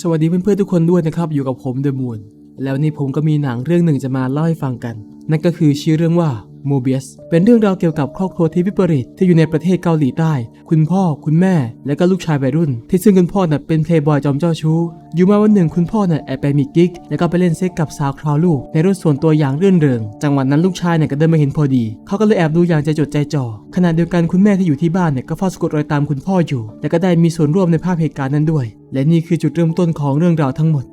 สวัสดีเพื่อนๆทุกคนด้วยนะครับ อยู่กับผมเดอะมูนแล้วนี่ผมก็มีหนังเรื่องหนึ่งจะมาเล่าให้ฟังกัน นั่นก็คือชื่อเรื่องว่า มเบียสเป็นเรื่องราวเกี่ยวกับครอบครัวที่วิปริตที่อยู่ในประเทศเกาหลีใต้ คุณพ่อ คุณแม่ และก็ลูกชายวัยรุ่น ที่ซึ่งคุณพ่อน่ะเป็นเพลย์บอยจอมเจ้าชู้ อยู่มาวันหนึ่งคุณพ่อน่ะแอบไปมีกิ๊ก แล้วก็ไปเล่นเซ็กกับสาวคราวลูก ในรถส่วนตัวอย่างเรื่นเริง จังหวะนั้นลูกชายเนี่ยก็เดินมาเห็นพอดี เขาก็เลยแอบดูอย่างใจจดใจจ่อ ขณะเดียวกันคุณแม่ที่อยู่ที่บ้านเนี่ยก็เฝ้าสะกดรอยตามคุณพ่ออยู่ และก็ได้มีส่วนร่วมในภาพเหตุการณ์นั้นด้วย และนี่คือจุดเริ่มต้นของเรื่องราวทั้งหมด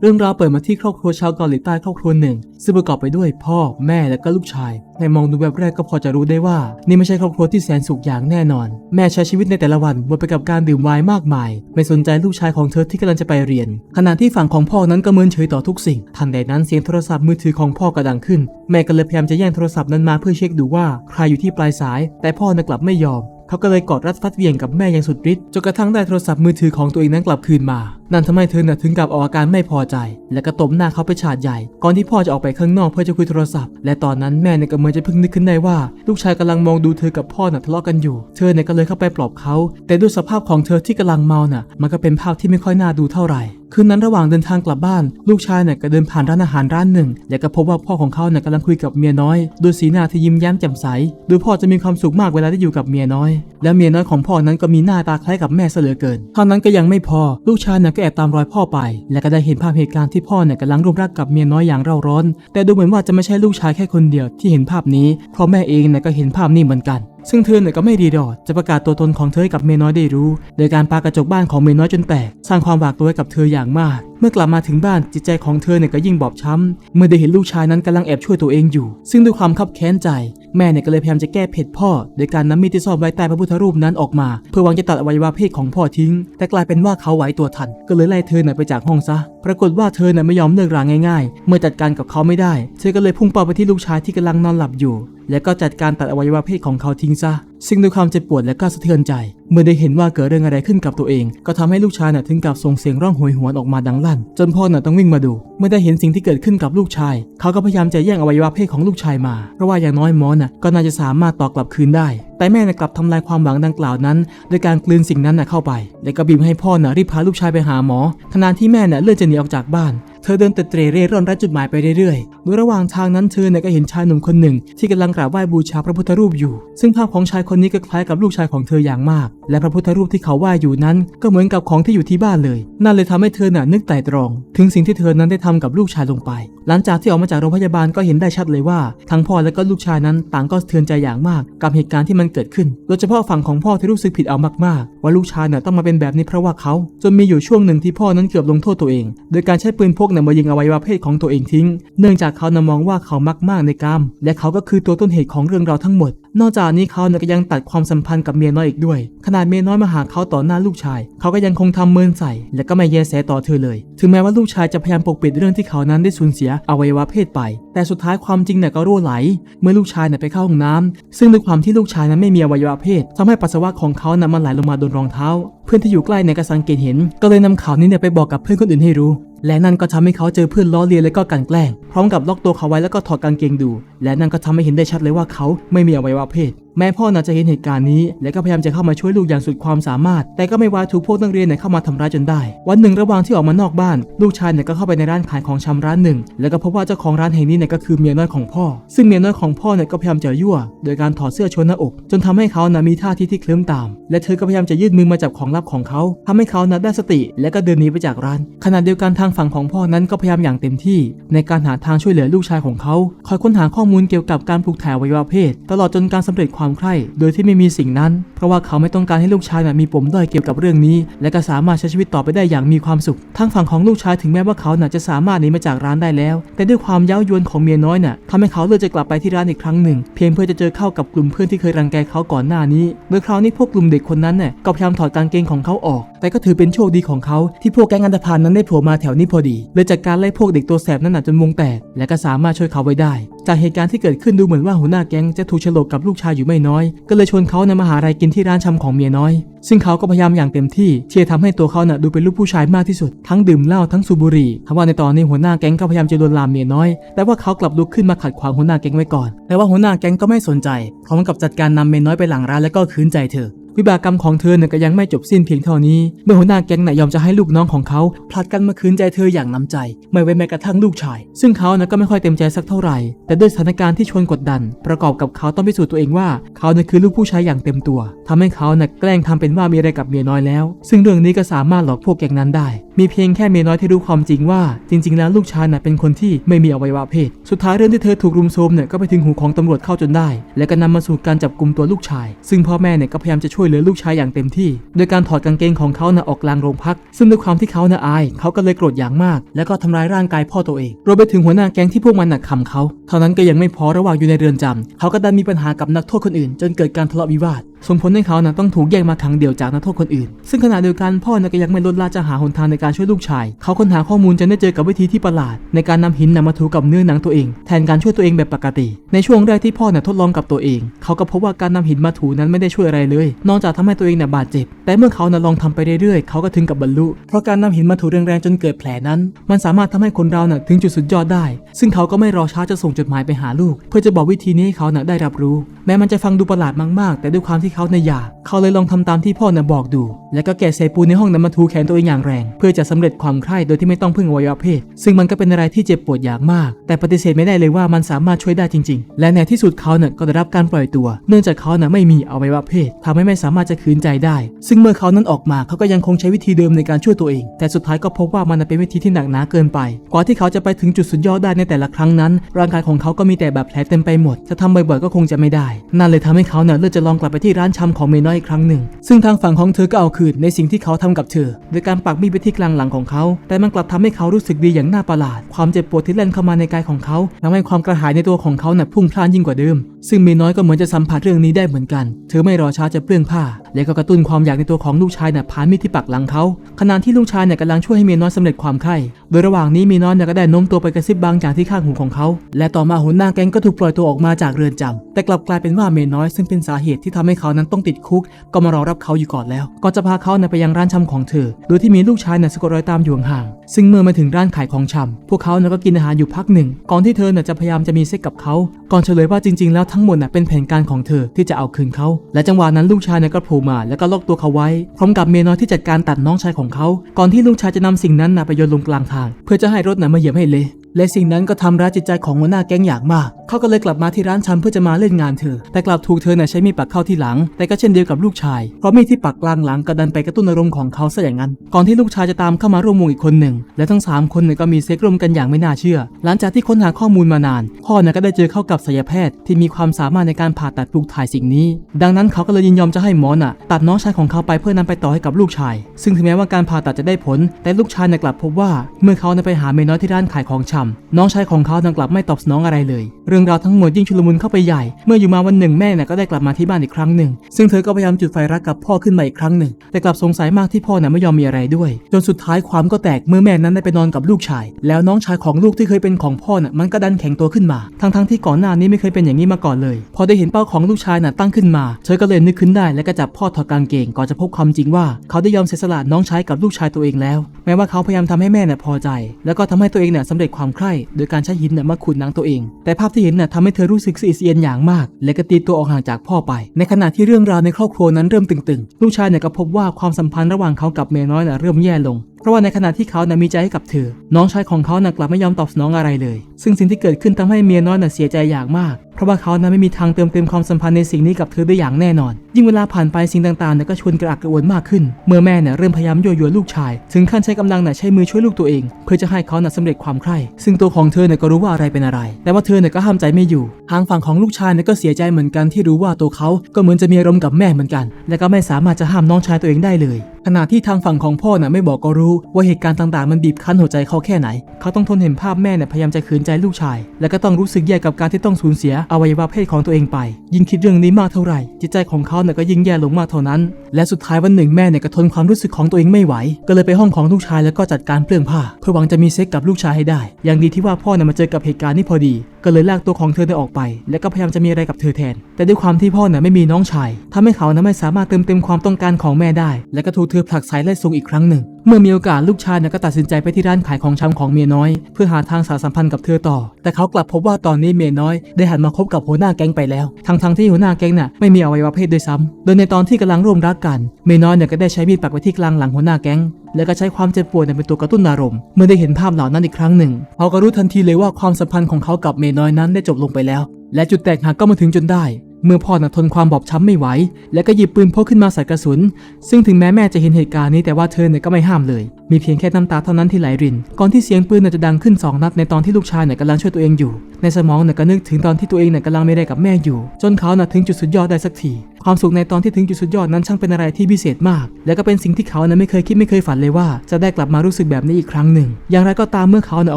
เรื่องราวเปิดมาที่ครอบครัวชาวเกาหลีใต้ครอบครัวหนึ่ง ซึ่งประกอบไปด้วยพ่อแม่และก็ลูกชาย ในมองดูแบบแรกก็พอจะรู้ได้ว่า นี่ไม่ใช่ครอบครัวที่แสนสุขอย่างแน่นอน แม่ใช้ชีวิตในแต่ละวันวนไปกับการดื่มไวน์มากมาย ไม่สนใจลูกชายของเธอที่กำลังจะไปเรียน ขณะที่ฝั่งของพ่อนั้นก็เมินเฉยต่อทุกสิ่ง ทันใดนั้นเสียงโทรศัพท์มือถือของพ่อก็ดังขึ้น แม่ก็เลยพยายามจะแย่งโทรศัพท์นั้นมาเพื่อเช็คดูว่าใครอยู่ที่ปลายสาย แต่พ่อนะกลับไม่ยอมเขาก็เลยกอดรัดฟัดเวี่ยงกับแม่อย่างสุดฤทธิ์จนกระทั่งได้โทรศัพท์มือถือของตัวเองนั้นกลับคืนมานั่นทำให้เธอน่ะถึงกับออกอาการไม่พอใจ และก็ตบหน้าเขาไปฉาดใหญ่ ก่อนที่พ่อจะออกไปข้างนอกเพื่อจะคุยโทรศัพท์ และตอนนั้นแม่เนี่ยก็เหมือนจะเพิ่งนึกขึ้นได้ว่า ลูกชายกำลังมองดูเธอกับพ่อน่ะทะเลาะกันอยู่ เธอเนี่ยก็เลยเข้าไปปลอบเขา แต่ด้วยสภาพของเธอที่กำลังเมาน่ะ มันก็เป็นภาพที่ไม่ค่อยน่าดูเท่าไหร่คืนนั้นระหว่างเดินทางกลับบ้าน ลูกชายเนี่ยก็เดินผ่านร้านอาหารร้านหนึ่ง และก็พบว่าพ่อของเขาเนี่ยกำลังคุยกับเมียน้อยด้วยสีหน้าที่ยิ้มแย้มแจ่มใสดูพ่อจะมีความสุขมากเวลาได้อยู่กับเมียน้อย และเมียน้อยของพ่อนั้นก็มีหน้าตาคล้ายกับแม่เสลือเกินเท่านั้นก็ยังไม่พอลูกชายเนี่ยก็แอบตามรอยพ่อไป และก็ได้เห็นภาพเหตุการณ์ที่พ่อเนี่ยกำลังร่วมรักกับเมียน้อยอย่างเร่าร้อน แต่ดูเหมือนว่าจะไม่ใช่ลูกชายแค่คนเดียวที่เห็นภาพนี้เพราะแม่เองเนี่ยก็เห็นภาพนี้เหมือนกันซึ่งเธอเนี่ยก็ไม่ดีดอดจะประกาศตัวตนของเธอให้กับเมียน้อยได้รู้ โดยการปากระจกบ้านของเมียน้อยจนแตกสร้างความหวาดกลัวให้กับเธออย่างมากเมื่อกลับมาถึงบ้านจิตใจของเธอเนี่ยก็ยิ่งบอบช้ำเมื่อได้เห็นลูกชายนั้นกำลังแอบช่วยตัวเองอยู่ ซึ่งด้วยความคับแค้นใจ แม่เนี่ยก็เลยพยายามจะแก้เผ็ดพ่อ โดยการนำมีดที่ซ่อนไว้ใต้พระพุทธรูปนั้นออกมา เพื่อหวังจะตัดอวัยวะเพศของพ่อทิ้ง แต่กลายเป็นว่าเขาไหวตัวทัน ก็เลยไล่เธอเนี่ยไปจากห้องซะ ปรากฏว่าเธอเนี่ยไม่ยอมเลิกราง่าย ๆ เมื่อจัดการกับเขาไม่ได้ เธอก็เลยพุ่งเป้าไปที่ลูกชายที่กำลังนอนหลับอยู่ และก็จัดการตัดอวัยวะเพศของเขาทิ้งซะ ซึ่งด้วยความเจ็บปวดและก็สะเทือนใจ เมื่อได้เห็นว่าเกิดเรื่องอะไรขึ้นกับตัวเอง ก็ทำให้ลูกชายน่ะถึงกับส่งเสียงร้องโหยหวนออกมาดังลั่น จนพ่อน่ะต้องวิ่งมาดู เมื่อได้เห็นสิ่งที่เกิดขึ้นกับลูกชาย เขาก็พยายามจะแย่งอวัยวะเพศของลูกชายมา เพราะว่าอย่างน้อยหมอน่ะก็น่าจะสามารถตอบกลับคืนได้แต่แม่กลับทำลายความหวังดังกล่าวนั้น โดยการกลืนสิ่งนั้นเข้าไป และก็บีบให้พ่อน่ะรีบพาลูกชายไปหาหมอ ขณะที่แม่น่ะเลื่อนจะหนีออกจากบ้าน เธอเดินเตะเตร่เร่ร่อนไร้จุดหมายไปเรื่อยๆ โดยระหว่างทางนั้นเธอเนี่ยก็เห็นชายหนุ่มคนหนึ่ง ที่กำลังกราบไหว้บูชาพระพุทธรูปอยู่ ซึ่งภาพของชายคนนี้ก็คล้ายกับลูกชายของเธออย่างมาก และพระพุทธรูปที่เขาไหว้อยู่นั้น ก็เหมือนกับของที่อยู่ที่บ้านเลย นั่นเลยทำให้เธอน่ะนึกไต่ตรอง ถึงสิ่งที่เธอนั้นได้ทำกับลูกชายลงไป หลังจากที่ออกมาจากโรงพยาบาลก็เห็นได้ชัดเลยว่าทั้งพ่อและก็ลูกชายนั้นต่างก็เทือนใจอย่างมากกับเหตุการณ์ที่มันเกิดขึ้น โดยเฉพาะฝั่งของพ่อที่รู้สึกผิดเอามากๆ ว่าลูกชายเนี่ยต้องมาเป็นแบบนี้เพราะว่าเขา จนมีอยู่ช่วงหนึ่งที่พ่อนั้นเกือบลงโทษตัวเอง โดยการใช้ปืนพกนี่ยมายิงอวัยวะเพศของตัวเองทิ้ง เนื่องจากเขานะมองว่าเขามากๆในกามและเขาก็คือตัวต้นเหตุของเรื่องราวทั้งหมด นอกจากนี้เขาเนี่ยก็ยังตัดความสัมพันธ์กับเมียน้อยอีกด้วย ขนาดเมียน้อยมาหาเขาต่อหน้าลูกชาย เขาก็ยังคงทำเมินใส่ และก็ไม่แยแสต่อเธอเลย ถึงแม้ว่าลูกชายจะพยายามปกปิดเรื่องที่เขานั้นได้สูญเสียอวัยวะเพศไป แต่สุดท้ายความจริงเนี่ยก็รั่วไหล เมื่อลูกชายเนี่ยไปเข้าห้องน้ำซึ่งด้วยความที่ลูกชายนั้นไม่มีอวัยวะเพศทำให้ปัสสาวะของเขานั้นมันไหลลงมาโดนรองเท้าเพื่อนที่อยู่ใกล้เนี่ยก็สังเกตเห็น ก็เลยนำข่าวนี้เนี่ยไปบอกกับเพื่อนคนอื่นให้รู้ และนั่นก็ทำให้เขาเจอเพื่อนล้อเลียนและก็กันแกล้ง พร้อมกับล็อกตัวเขาไว้แล้วก็ถอดกางเกงดู และนั่นก็ทำให้เห็นได้ชัดเลยว่าเขาไม่มีอวัยวะเพศ แม่พ่อน่าจะเห็นเหตุการณ์นี้ และก็พยายามจะเข้ามาช่วยลูกอย่างสุดความสามารถ แต่ก็ไม่ว่าถูกพวกนักเรียนเนี่ยเข้ามาทำร้ายจนได้ วันหนึ่งระหว่างที่ออกมานอกบ้าน ลูกชายเนี่ยก็เข้าไปในร้านขายของชำร้านหนึ่ง แล้วก็พบว่าเจ้าของร้านแห่งนี้เนี่ยก็คือเมียน้อยของพ่อ ซึ่งเมียน้อยของพ่อเนี่ยก็พยายามจะยั่ว โดยการถอดเสื้อชว์หน้าอก จนทำให้เขานะมีท่าทีที่เคลิ้มตาม และเธอก็พยายามจะยื่นมือมาจับของลับของเขาทำให้เขานะได้สติ และก็เดินหนีไปจากร้าน ขณะเดียวกันทางฝั่งของพ่อนั้นก็พยายามอย่างเต็มที่ ในการหาทางช่วยเหลือลูกชายของเขา คอยค้นหาข้อมูลเกี่ยวกับการปลูกถ่ายวัยวะเพศ ตลอดจนการสำเร็จความใคร่ โดยที่ไม่มีสิ่งนั้น เพราะว่าเขาไม่ต้องการให้ลูกชายนะมีปมด้อยเกี่ยวกับเรื่องนี้ และก็สามารถใช้ชีวิตต่อไปได้อย่างมีความสุข ทางฝั่งของลูกชายถึงแม้ว่าเขาน่ะจะสามารถหนีมาจากร้านได้แล้ว แต่ด้วยความเย้ายวนของเมียน้อยน่ะทำให้เขาเลือกจะกลับไปที่ร้านอีกครั้งหนึ่ง เพียงเพื่อจะเจอเข้ากับกลุ่มเพื่อนที่เคยรังแกเขาก่อนหน้านี้โดยคราวนี้พวกกลุ่มเด็กคนนั้นน่ะก็พยายามถอดกางเกงของเขาออก แต่ก็ถือเป็นโชคดีของเขาที่พวกแก๊งอันธพาลนั้นได้โผล่มาแถวนี้พอดีเลยจัดการไล่พวกเด็กตัวแสบนั้นน่ะจนวงแตก และก็สามารถช่วยเขาไว้ได้ จากเหตุการณ์ที่เกิดขึ้นดูเหมือนว่าหัวหน้าแก๊งจะถูกฉลกกับลูกชายอยู่ไม่น้อย ก็เลยชวนเขานะมาหาอะไรกินที่ร้านชำของเมียน้อย ซึ่งเขาก็พยายามอย่างเต็มที่ที่จะทำให้ตัวเขาน่ะดูเป็นลูกผู้ชายมากที่สุด ทั้งดื่มเหล้าทั้งสูบบุหรี่ทว่าในตอนนี้หัวหน้าแก๊งก็พยายามจะลวนลามเมียน้อย แต่ว่าเขากลับลุกขึ้นมาขัดขวางหัวหน้าแก๊งไว้ก่อน แต่ว่าหัวหน้าแก๊งก็ไม่สนใจพร้อมกับจัดการนำเมียน้อยไปหลังร้านแล้วก็คืนใจเธอ วิบากกรรมของเธอเนี่ยก็ยังไม่จบสิ้นเพียงเท่านี้ เมื่อหัวหน้าแก๊งน่ะยอมจะให้ลูกน้องของเขาผลัดกันมาคืนใจเธออย่างน้ำใจ ไม่เว้นแม้กระทั่งลูกชาย ซึ่งเขานะก็ไม่ค่อยเต็มใจสักเท่าไหร่ แต่ด้วยสถานการณ์ที่ชวนกดดัน ประกอบกับเขาต้องพิสูจน์ตัวเองว่าเขาเนี่ยคือลูกผู้ชายอย่างเต็มตัวทำให้เขาน่ะแกล้งทำเป็นว่ามีอะไรกับเมียน้อยแล้ว ซึ่งเรื่องนี้ก็สามารถหลอกพวกแก๊งนั้นได้ มีเพียงแค่เมียน้อยที่รู้ความจริงว่า จริง ๆ แล้วลูกชายน่ะเป็นคนที่ไม่มีอวัยวะเพศ สุดท้ายเรื่องที่เธอถูกรุมโทรมเนี่ยก็ไปถึงหูของตำรวจเข้าจนได้ และก็นำมาสู่การจับกลุ่มตัวลูกชาย ซึ่งพ่อแม่เนี่ยก็พยายามจะช่วยเหลือลูกชายอย่างเต็มที่ โดยการถอดกางเกงของเขาน่ะออกกลางโรงพัก ซึ่งด้วยความที่เขาน่ะอาย เขาก็เลยโกรธอย่างมาก แล้วก็ทำร้ายร่างกายพ่อตัวเอง รวมไปถึงหัวหน้าแก๊งที่พวกมันหนักขำเขา เท่านั้นก็ยังไม่พอระหว่างอยู่ในเรือนจำเขาก็ดันมีปัญหากับนักโทษคนอื่น จนเกิดการทะเลาะวิวาทส่งผลให้เขาน่ะต้องถูกแยกมาขังเดี่ยวจากนักโทษคนอื่น ซึ่งขณะเดียวกันพ่อนะก็ยังไม่ลดละจะหาหนทางในการช่วยลูกชาย เขาค้นหาข้อมูลจนได้เจอกับวิธีที่ประหลาด ในการนำหินน่ะมาถูกับเนื้อหนังตัวเอง แทนการช่วยตัวเองแบบปกติ ในช่วงแรกที่พ่อน่ะทดลองกับตัวเอง เขาก็พบว่าการนำหินมาถูนั้นไม่ได้ช่วยอะไรเลย นอกจากทำให้ตัวเองน่ะบาดเจ็บ แต่เมื่อเขาน่ะลองทำไปเรื่อยๆ เขาก็ถึงกับบรรลุ เพราะการนำหินมาถูแรงๆจนเกิดแผลนั้น มันสามารถทำให้คนเราน่ะถึงจุดสุดยอดได้ ซึ่งเขาก็ไม่รอช้าจะส่งจดหมายไปหาลูก เพื่อจะบอกวิธีนี้ให้เขาน่ะได้รับรู้ แม้มันจะฟังดูประหลาดมากๆ แต่ด้วยความที่เขาในยอยากเขาเลยลองทำตามที่พ่อน่ะบอกดู แล้วก็แกะเศษปูนในห้องนั้นมาถูแขนตัวเองอย่างแรง เพื่อจะสำเร็จความใคร่โดยที่ไม่ต้องพึ่งอวัยวะเพศ ซึ่งมันก็เป็นอะไรที่เจ็บปวดอย่างมาก แต่ปฏิเสธไม่ได้เลยว่ามันสามารถช่วยได้จริง ๆ และในที่สุดเขาเนี่ยก็ได้รับการปล่อยตัว เนื่องจากเขาน่ะไม่มีอวัยวะเพศทำให้ไม่สามารถจะคืนใจได้ ซึ่งเมื่อเขานั้นออกมาเขาก็ยังคงใช้วิธีเดิมในการช่วยตัวเอง แต่สุดท้ายก็พบว่ามันเป็นวิธีที่หนักหนาเกินไป กว่าที่เขาจะไปถึงจุดสุดยอดได้ในแต่ละครั้งนั้น ร่างกายของเขาก็มีแต่แบบแผลเต็มไปหมด จะทำบ่อยๆก็คงจะไม่ได้ นั่นเลยทำให้เขาเนี่ยเลือกจะลองกลับไปที่ร้านชำของเมย์น้อยอีกครั้งหนึ่ง ซึ่งทางฝั่งของเธอก็เอาคืนในสิ่งที่เขาทำกับเธอโดยการปักมีดไปที่กลางหลังของเขา แต่มันกลับทำให้เขารู้สึกดีอย่างน่าประหลาด ความเจ็บปวดที่เล่นเข้ามาในกายของเขาทำให้ความกระหายในตัวของเขาหน่ะพุ่งพล่านยิ่งกว่าเดิม ซึ่งเมย์น้อยก็เหมือนจะสัมผัสเรื่องนี้ได้เหมือนกัน เธอไม่รอช้าจะเปลื้องผ้า และก็กระตุ้นความอยากในตัวของลูกชายน่ะผ่านมีดที่ปักหลังเขาขณะที่ลูกชายเนี่ยกำลังช่วยให้เมน้อยสำเร็จความใคร่โดยระหว่างนี้เมน้อยเนี่ยก็ได้โน้มตัวไปกระซิบบางอย่างที่ข้างหูของเขา และต่อมาหัวหน้าแก๊งก็ถูกปล่อยตัวออกมาจากเรือนจำแต่กลับกลายเป็นว่าเมน้อยซึ่งเป็นสาเหตุที่ทำให้เขานั้นต้องติดคุก ก็มารอรับเขาอยู่ก่อนแล้วก่อนจะพาเขาไปยังร้านชำของเธอ โดยที่มีลูกชายเนี่ยสะกดรอยตามอยู่ห่างซึ่งเมื่อมาถึงร้านขายของชำพวกเขาเนี่ยก็กินอาหารอยู่พักหนึ่ง ก่อนที่เธอเนี่ยจะพยายามจะมีเซ็กกับเขา ก่อนเฉลยว่าจริง ๆ แล้วทั้งหมดน่ะเป็นแผนการของเธอที่จะเอาคืนเขา และจังหวะนั้นลูกชายเนี่ยก็โผล่มาแล้วก็ล็อกตัวเขาไว้ พร้อมกับเมียน้อยที่จัดการตัดน้องชายของเขา ก่อนที่ลูกชายจะนำสิ่งนั้นน่ะไปโยนลงกลางทาง เพื่อจะให้รถน่ะมาเหยียบให้เละ และสิ่งนั้นก็ทำร้ายจิตใจของหัวหน้าแก๊งอย่างมาก เขาก็เลยกลับมาที่ร้านชำเพื่อจะมาเล่นงานเธอ แต่กลับถูกเธอน่ะใช้มีดปักเข้าที่หลัง แต่ก็เช่นเดียวกับลูกชาย เพราะมีดที่ปักกลางหลังก็ดันไปกระตุ้นอารมณ์ของเขาซะอย่างนั้น ก่อนที่ลูกชายจะตามเข้ามาร่วมวงอีกคนหนึ่ง และทั้งสามคนเนี่ยก็มีเซ็กร่วมกันอย่างไม่น่าเชื่อ หลังจากที่ค้นหาข้อมูลมานาน พ่อเนี่ยก็ได้เจอเข้ากับศัลยแพทย์ที่มีความสามารถในการผ่าตัดปลูกถ่ายสิ่งนี้ ดังนั้นเขาก็เลยยินยอมจะให้หมอน่ะตัดน้องชายของเขาไปเพื่อนำไปต่อให้กับลูกชาย ซึ่งถึงแม้ว่าการผ่าตัดจะได้ผล แต่ลูกชายเนี่ยกลับพบว่า เมื่อเขาไปหาเมยน้อยที่ร้านขายของชำน้องชายของเขาเนี่ยกลับไม่ตอบสนองอะไรเลย เรื่องราวทั้งหมดยิ่งชุลมุนเข้าไปใหญ่ เมื่ออยู่มาวันหนึ่งแม่เนี่ยก็ได้กลับมาที่บ้านอีกครั้งหนึ่ง ซึ่งเธอก็พยายามจุดไฟรักกับพ่อขึ้นมาอีกครั้งหนึ่ง แต่กลับสงสัยมากที่พ่อเนี่ยไม่ยอมมีอะไรด้วย จนสุดท้ายความก็แตกเมื่อแม่นั้นได้ไปนอนกับลูกชาย แล้วน้องชายของลูกที่เคยเป็นของพ่อน่ะมันก็ดันแข็งตัวขึ้นมา ทั้งๆที่ก่อนหน้านี้ไม่เคยเป็นอย่างนี้มาก่อนเลย พอได้เห็นเป้าของลูกชายน่ะตั้งขึ้นมา เธอก็เลยนึกขึ้นได้และก็จับพ่อถอดกางเกงก่อนจะพบความจริงว่า เขาได้ยอมเสียสละน้องชายกับลูกชายตัวเองแล้ว แม้ว่าเขาพยายามทำให้แม่เนี่ยพอใจ แล้วก็ทำให้ตัวเองเนี่ยสำเร็จความใคร่โดยการใช้หินเนี่ยมาขุดหนังตัวเอง แต่ภาพที่เห็นน่ะทำให้เธอรู้สึกสะอิดสะเอียนอย่างมาก และก็ตีตัวออกห่างจากพ่อไป ในขณะที่เรื่องราวในครอบครัวนั้นเริ่มตึงๆ ลูกชายเนี่ยก็พบว่าความสัมพันธ์ระหว่างเขากับเมยน้อยน่ะเริ่มแย่ลง ราะว่าในขณะที่เขาน่ะมีใจให้กับเธอ น้องชายของเขาน่ะกลับไม่ยอมตอบสนองอะไรเลย ซึ่งสิ่งที่เกิดขึ้นทำให้เมียน้อยน่ะเสียใจอย่างมาก เพราะว่าเขาน่ะไม่มีทางเติมเต็มความสัมพันธ์ในสิ่งนี้กับเธอได้อย่างแน่นอน ยิ่งเวลาผ่านไปสิ่งต่างๆเนี่ยก็ชวนกระอักกระอ่วนมากขึ้น เมื่อแม่นี่ยเริ่มพยายามยั่วยวนลูกชาย ถึงขั้นใช้กำลังน่ะใช้มือช่วยลูกตัวเอง เพื่อจะให้เขาน่ะสำเร็จความใคร่ซึ่งตัวของเธอเนี่ยก็รู้ว่าอะไรเป็นอะไร แต่ว่าเธอเนี่ยก็ห้ามใจไม่อยู่ ทางฝั่งของลูกชายเนี่ยก็เสียใจเหมือนกันที่รู้ว่าตัวเขาก็เหมือนจะมีอารมณ์กับแม่เหมือนกัน และก็ไม่สามารถจะห้ามน้องชายตัวเองได้เลยขณะที่ทางฝั่งของพ่อน่ะไม่บอกก็รู้ว่าเหตุการณ์ต่างๆ มันบีบคั้นหัวใจเขาแค่ไหน เขาต้องทนเห็นภาพแม่เนี่ยพยายามจะขืนใจลูกชาย และก็ต้องรู้สึกแย่กับการที่ต้องสูญเสียอวัยวะเพศของตัวเองไป ยิ่งคิดเรื่องนี้มากเท่าไหร่ จิตใจของเขาเนี่ยก็ยิ่งแย่ลงมากเท่านั้น และสุดท้ายวันหนึ่งแม่เนี่ยก็ทนความรู้สึกของตัวเองไม่ไหว ก็เลยไปห้องของลูกชายแล้วก็จัดการเปลื้องผ้า เพื่อหวังจะมีเซ็กกับลูกชายให้ได้ อย่างดีที่ว่าพ่อเนี่ยมาเจอกับเหตุการณ์นี้พอดี ก็เลยลากตัวของเธอเนี่ยออกไป และก็พยายามจะมีอะไรกับเธอแทน แต่ด้วยความที่พ่อเนี่ยไม่มีน้องชายทำให้เขานะไม่สามารถเติมเต็มความต้องการของแม่ได้ และก็ถูกเธอผลักไสไล่ส่งอีกครั้งหนึ่ง เมื่อมีโอกาสลูกชายเนี่ยก็ตัดสินใจไปที่ร้านขายของชำของเมียน้อย เพื่อหาทางสารสัมพันธ์กับเธอต่อ แต่เขากลับพบว่าตอนนี้เมียน้อยได้หันมาคบกับหัวหน้าแก๊งไปแล้ว ทั้งทงๆที่หัวหน้าแก๊งน่ะไม่มีอวัยวะเพศด้วยซ้ำโดยในตอนที่กำลังร่วมรักกัน เมียน้อยเนี่ยก็ได้ใช้มีดปักไปที่กลางหลังหัวหน้าแก๊งแล้วก็ใช้ความเจ็บปวดเนี่ยเป็นตัวกระตุ้นอารมณ์ เมื่อได้เห็นภาพเหล่านั้นอีกครั้งหนึ่งเขาก็รู้ทันทีเลยว่าความสัมพันธ์ของเขากับเมน้อยนั้นได้จบลงไปแล้ว และจุดแตกหักก็มาถึงจนได้ เมื่อพ่อน่ะทนความบอบช้ำไม่ไหว และก็หยิบปืนพกขึ้นมาใส่กระสุน ซึ่งถึงแม้แม่จะเห็นเหตุการณ์นี้แต่ว่าเธอเนี่ยก็ไม่ห้ามเลย มีเพียงแค่น้ำตาเท่านั้นที่ไหลริน ก่อนที่เสียงปืนน่ะจะดังขึ้นสองนัดในตอนที่ลูกชายเนี่ยกำลังช่วยตัวเองอยู่ ในสมองเนี่ยก็นึกถึงตอนที่ตัวเองเนี่ยกำลังไม่ได้กับแม่อยู่ จนเขาน่ะถึงจุดสุดยอดได้สักทีความสุขในตอนที่ถึงจุดสุดยอดนั้นช่างเป็นอะไรที่พิเศษมาก และก็เป็นสิ่งที่เขานั้นไม่เคยคิดไม่เคยฝันเลยว่า จะได้กลับมารู้สึกแบบนี้อีกครั้งหนึ่ง อย่างไรก็ตามเมื่อเขาเนี่ยอ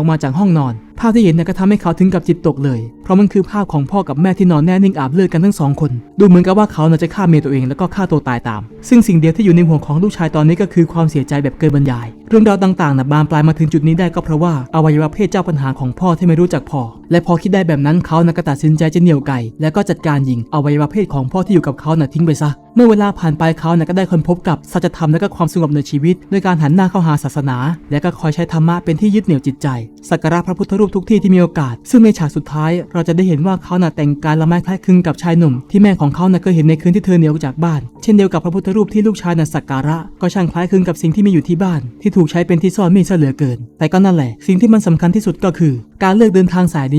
อกมาจากห้องนอน ภาพที่เห็นเนี่ยก็ทำให้เขาถึงกับจิตตกเลย เพราะมันคือภาพของพ่อกับแม่ที่นอนแน่นิ่งอาบเลือดกันทั้งสองคน ดูเหมือนกับว่าเขาน่ะจะฆ่าเมียตัวเองแล้วก็ฆ่าตัวตายตาม ซึ่งสิ่งเดียวที่อยู่ในหัวของลูกชายตอนนี้ก็คือความเสียใจแบบเกินบรรยาย เรื่องราวต่างๆนะบานปลายมาถึงจุดนี้ได้ก็เพราะว่าอวัยวะเพศเจ้าปัญหาของพ่อที่ไม่รู้จักพอ และพอคิดได้แบบนั้นเขานะก็ตัดสินใจจะเหนี่ยวไก่ และก็จัดการยิงเอาวัยวะเพศของพ่อที่อยู่กับเขาน่ะทิ้งไปซะ เมื่อเวลาผ่านไปเขานะก็ได้ค้นพบกับสัจธรรมและก็ความสงบในชีวิตด้วยการหันหน้าเข้าหาศาสนา และก็คอยใช้ธรรมะเป็นที่ยึดเหนี่ยวจิตใจสักการะพระพุทธรูปทุกที่ที่มีโอกาส ซึ่งในฉากสุดท้าย เราจะได้เห็นว่าเขาน่ะแต่งกายละไม้คล้ายคลึงกับชายหนุ่ม ที่แม่ของเขาน่ะเคยเห็นในคืนที่เธอเหนีออกจากบ้าน เช่นเดียวกับพระพุทธรูปที่ลูกชายน่ะสักการะ ก็ช่างคล้ายคลึงกับสิ่งที่มีอยู่ที่บ้าน ที่ถูกใช้เป็นที่ซ่อนมีดซะเหลือเกิน แต่ก็นั่นแหละ สิ่งที่มันสำคัญที่สุดก็คือ การเลือกเดินทางสายนี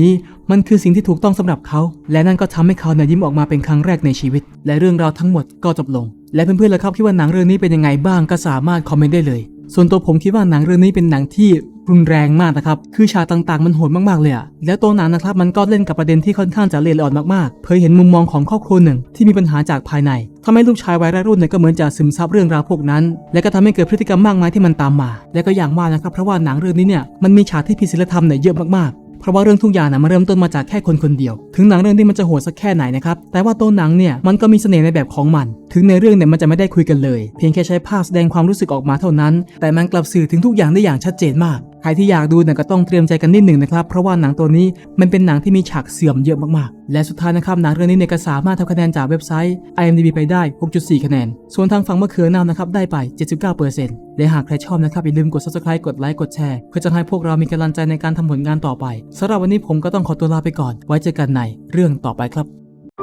มันคือสิ่งที่ถูกต้องสำหรับเขา และนั่นก็ทำให้เขาเนี่ยยิ้มออกมาเป็นครั้งแรกในชีวิต และเรื่องราวทั้งหมดก็จบลง และเพื่อนๆล่ะครับคิดว่าหนังเรื่องนี้เป็นยังไงบ้างก็สามารถคอมเมนต์ได้เลย ส่วนตัวผมคิดว่าหนังเรื่องนี้เป็นหนังที่รุนแรงมากนะครับ คือฉากต่างๆ มันโหดมากๆเลยอะแล้วตัวหนังนะครับ มันก็เล่นกับประเด็นที่ค่อนข้างจะละเอียดอ่อนมากๆเผยเห็นมุมมองของครอบครัวหนึ่งที่มีปัญหาจากภายในทำให้ลูกชายวัยรุ่นเนี่ยก็เหมือนจะซึมซับเรื่องราวพวกนั้น และก็ทำให้เกิดพฤติกรรมมากมายที่มันตามมา และก็อย่างว่านะครับ เพราะว่าหนังเรื่องนี้เนี่ย มันมีฉากที่ผิดศีลธรรมเนี่ยเยอะมากๆ เพราะว่าเรื่องทุกอย่างนะมันเริ่มต้นมาจากแค่คนคนเดียว ถึงหนังเรื่องนี้มันจะโหดสักแค่ไหนนะครับ แต่ว่าตัวหนังเนี่ยมันก็มีเสน่ห์ในแบบของมัน ถึงในเรื่องเนี่ยมันจะไม่ได้คุยกันเลย เพียงแค่ใช้ภาพแสดงความรู้สึกออกมาเท่านั้น แต่มันกลับสื่อถึงทุกอย่างได้อย่างชัดเจนมาก ใครที่อยากดูเนี่ยก็ต้องเตรียมใจกันนิดหนึ่งนะครับ เพราะว่าหนังตัวนี้มันเป็นหนังที่มีฉากเสื่อมเยอะมากๆ และสุดท้ายนะครับหนังเรื่องนี้เนี่ยก็สามารถทำคะแนนจากเว็บไซต์ IMDb ไปได้ 6.4 คะแนน ส่วนทางฝั่งมะเขือนาวนะครับได้ไป 79%และหากใครชอบนะครับอย่าลืมกด subscribe กดไลค์กดแชร์เพื่อจะให้พวกเรามีกำลังใจในการทำผลงานต่อไปสำหรับวันนี้ผมก็ต้องขอตัวลาไปก่อน ไว้เจอกันในเรื่องต่อไปครับ